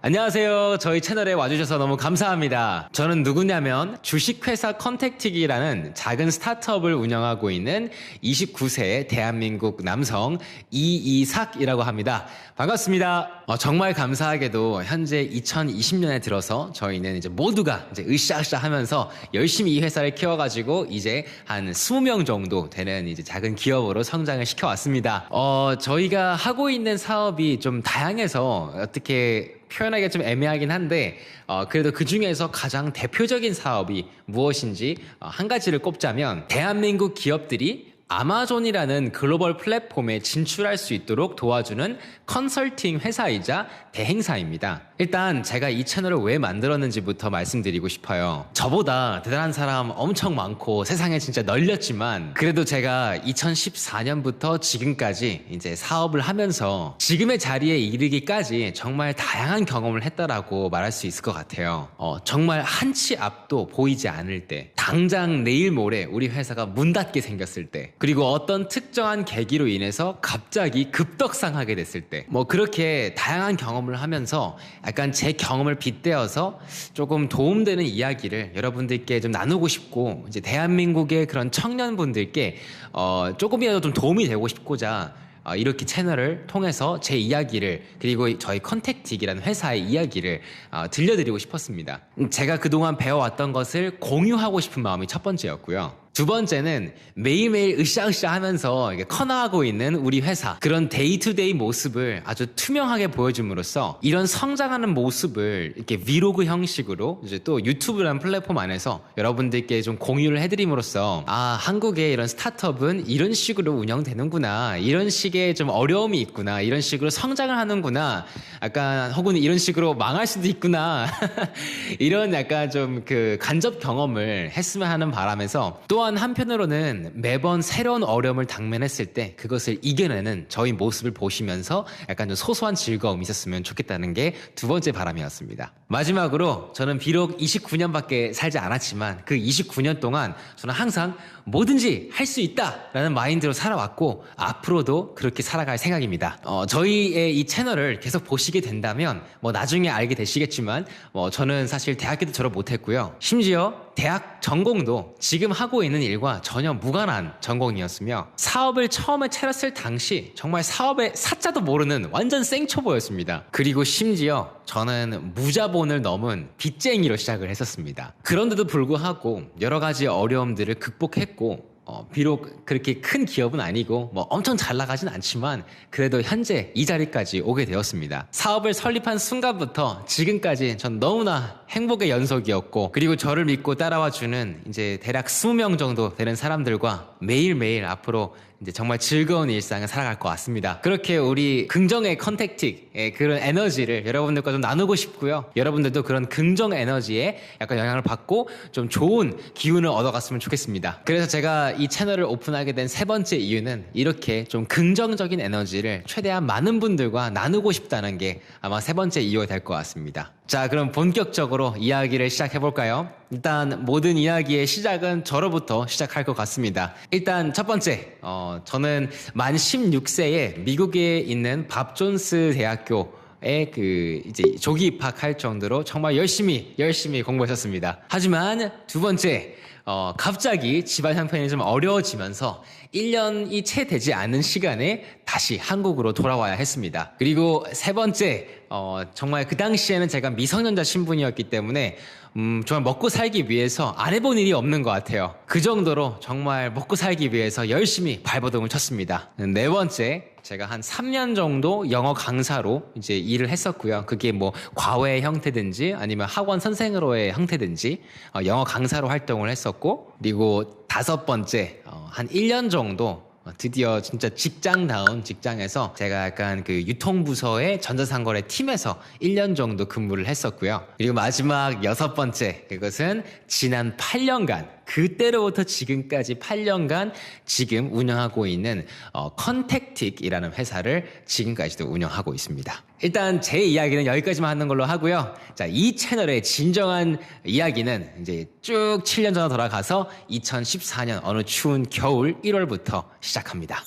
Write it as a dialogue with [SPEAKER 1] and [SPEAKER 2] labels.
[SPEAKER 1] 안녕하세요. 저희 채널에 와주셔서 너무 감사합니다. 저는 누구냐면 주식회사 컨택틱이라는 작은 스타트업을 운영하고 있는 29세 대한민국 남성 이이삭이라고 합니다. 반갑습니다. 어, 정말 감사하게도 현재 2020년에 들어서 저희는 이제 모두가 이제 으쌰으쌰 하면서 열심히 이 회사를 키워가지고 이제 한 20명 정도 되는 이제 작은 기업으로 성장을 시켜왔습니다. 어, 저희가 하고 있는 사업이 좀 다양해서 어떻게 표현하기가 좀 애매하긴 한데 어, 그래도 그 중에서 가장 대표적인 사업이 무엇인지 어, 한 가지를 꼽자면 대한민국 기업들이 아마존이라는 글로벌 플랫폼에 진출할 수 있도록 도와주는 컨설팅 회사이자 대행사입니다. 일단 제가 이 채널을 왜 만들었는지부터 말씀드리고 싶어요. 저보다 대단한 사람 엄청 많고 세상에 진짜 널렸지만 그래도 제가 2014년부터 지금까지 이제 사업을 하면서 지금의 자리에 이르기까지 정말 다양한 경험을 했다라고 말할 수 있을 것 같아요. 어, 정말 한치 앞도 보이지 않을 때, 당장 내일 모레 우리 회사가 문 닫게 생겼을 때, 그리고 어떤 특정한 계기로 인해서 갑자기 급덕상하게 됐을 때, 뭐 그렇게 다양한 경험을 하면서 약간 제 경험을 빗대어서 조금 도움되는 이야기를 여러분들께 좀 나누고 싶고, 이제 대한민국의 그런 청년분들께 어, 조금이라도 좀 도움이 되고 싶고자 어, 이렇게 채널을 통해서 제 이야기를 그리고 저희 컨택틱이라는 회사의 이야기를 어, 들려드리고 싶었습니다. 음, 제가 그동안 배워왔던 것을 공유하고 싶은 마음이 첫 번째였고요. 두 번째는 매일매일 으쌰으쌰 하면서 커나가고 있는 우리 회사. 그런 데이투데이 모습을 아주 투명하게 보여줌으로써 이런 성장하는 모습을 이렇게 비로그 형식으로 이제 또 유튜브라는 플랫폼 안에서 여러분들께 좀 공유를 해드림으로써 아 한국의 이런 스타트업은 이런 식으로 운영되는구나 이런 식의 좀 어려움이 있구나 이런 식으로 성장을 하는구나 약간 혹은 이런 식으로 망할 수도 있구나. 이런 약간 좀 그 간접 경험을 했으면 하는 바람에서 또한 한편으로는 매번 새로운 어려움을 당면했을 때 그것을 이겨내는 저희 모습을 보시면서 약간 좀 소소한 즐거움이 있었으면 좋겠다는 게 두 번째 바람이었습니다. 마지막으로 저는 비록 29년밖에 살지 않았지만 그 29년 동안 저는 항상 뭐든지 할 수 있다라는 마인드로 살아왔고 앞으로도 그렇게 살아갈 생각입니다. 어, 저희의 이 채널을 계속 보시게 된다면 뭐 나중에 알게 되시겠지만 뭐 저는 사실 대학교도 졸업 못했고요. 심지어 대학 전공도 지금 하고 있는 일과 전혀 무관한 전공이었으며 사업을 처음에 차렸을 당시 정말 사업의 사자도 모르는 완전 생초보였습니다. 그리고 심지어 저는 무자본을 넘은 빚쟁이로 시작을 했었습니다. 그런데도 불구하고 여러 가지 어려움들을 극복했고 어, 비록 그렇게 큰 기업은 아니고 뭐 엄청 잘 나가진 않지만 그래도 현재 이 자리까지 오게 되었습니다. 사업을 설립한 순간부터 지금까지 전 너무나 행복의 연속이었고 그리고 저를 믿고 따라와 주는 이제 대략 20명 정도 되는 사람들과 매일매일 앞으로 이제 정말 즐거운 일상을 살아갈 것 같습니다. 그렇게 우리 긍정의 컨택틱의 그런 에너지를 여러분들과 좀 나누고 싶고요. 여러분들도 그런 긍정 에너지에 약간 영향을 받고 좀 좋은 기운을 얻어갔으면 좋겠습니다. 그래서 제가 이 채널을 오픈하게 된 세 번째 이유는 이렇게 좀 긍정적인 에너지를 최대한 많은 분들과 나누고 싶다는 게 아마 세 번째 이유가 될 것 같습니다. 자, 그럼 본격적으로 이야기를 시작해 볼까요? 일단 모든 이야기의 시작은 저로부터 시작할 것 같습니다. 일단 첫 번째, 어, 저는 만 16세에 미국에 있는 밥 존스 대학교 에 그 이제 조기 입학할 정도로 정말 열심히 열심히 공부했었습니다. 하지만 두 번째 어 갑자기 집안 형편이 좀 어려워지면서 1년이 채 되지 않은 시간에 다시 한국으로 돌아와야 했습니다. 그리고 세 번째 어 정말 그 당시에는 제가 미성년자 신분이었기 때문에 음, 정말 먹고 살기 위해서 안 해본 일이 없는 것 같아요. 그 정도로 정말 먹고 살기 위해서 열심히 발버둥을 쳤습니다. 네 번째, 제가 한 3년 정도 영어 강사로 이제 일을 했었고요. 그게 뭐 과외 형태든지 아니면 학원 선생으로의 형태든지 어, 영어 강사로 활동을 했었고, 그리고 다섯 번째, 어, 한 1년 정도 어, 드디어 진짜 직장다운 직장에서 제가 약간 그 유통부서의 전자상거래 팀에서 1년 정도 근무를 했었고요. 그리고 마지막 여섯 번째, 그것은 지난 8년간, 그때로부터 지금까지 8년간 지금 운영하고 있는 어, 컨택틱이라는 회사를 지금까지도 운영하고 있습니다. 일단 제 이야기는 여기까지만 하는 걸로 하고요. 자, 이 채널의 진정한 이야기는 이제 쭉 7년 전으로 돌아가서 2014년 어느 추운 겨울 1월부터 시작합니다.